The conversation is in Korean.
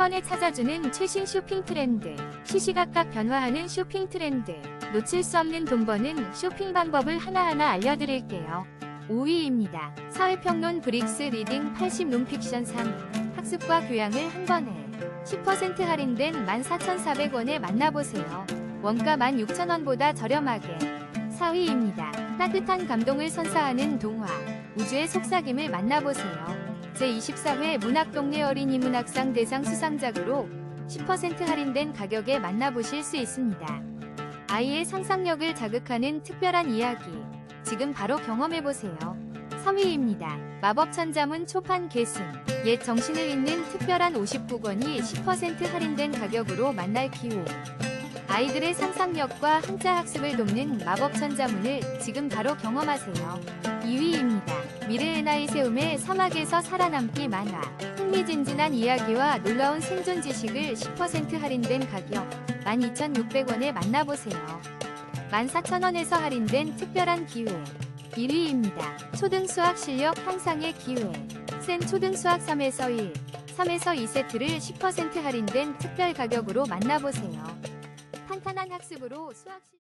번에 찾아주는 최신 쇼핑 트렌드, 시시각각 변화하는 쇼핑 트렌드, 놓칠 수 없는 돈 버는 쇼핑 방법을 하나하나 알려드릴게요. 5위입니다. 사회평론 브릭스 리딩 80 논픽션 3. 학습과 교양을 한 번에 10% 할인된 14,400원에 만나보세요. 원가 16,000원보다 저렴하게. 4위입니다. 따뜻한 감동을 선사하는 동화, 우주의 속삭임을 만나보세요. 제24회 문학동네 어린이 문학상 대상 수상작으로 10% 할인된 가격에 만나보실 수 있습니다. 아이의 상상력을 자극하는 특별한 이야기. 지금 바로 경험해보세요. 3위입니다. 마법천자문 초판 개순. 옛 정신을 잇는 특별한 59권이 10% 할인된 가격으로 만날 기호. 아이들의 상상력과 한자 학습을 돕는 마법 천자문을 지금 바로 경험하세요. 2위입니다. 미래의 나이 세움의 사막에서 살아남기 만화. 흥미진진한 이야기와 놀라운 생존 지식을 10% 할인된 가격 12,600원에 만나보세요. 14,000원에서 할인된 특별한 기회. 1위입니다. 초등 수학 실력 향상의 기회. 센 초등 수학 3에서 1, 3에서 2세트를 10% 할인된 특별 가격으로 만나보세요. 탄탄한 학습으로 수학 시...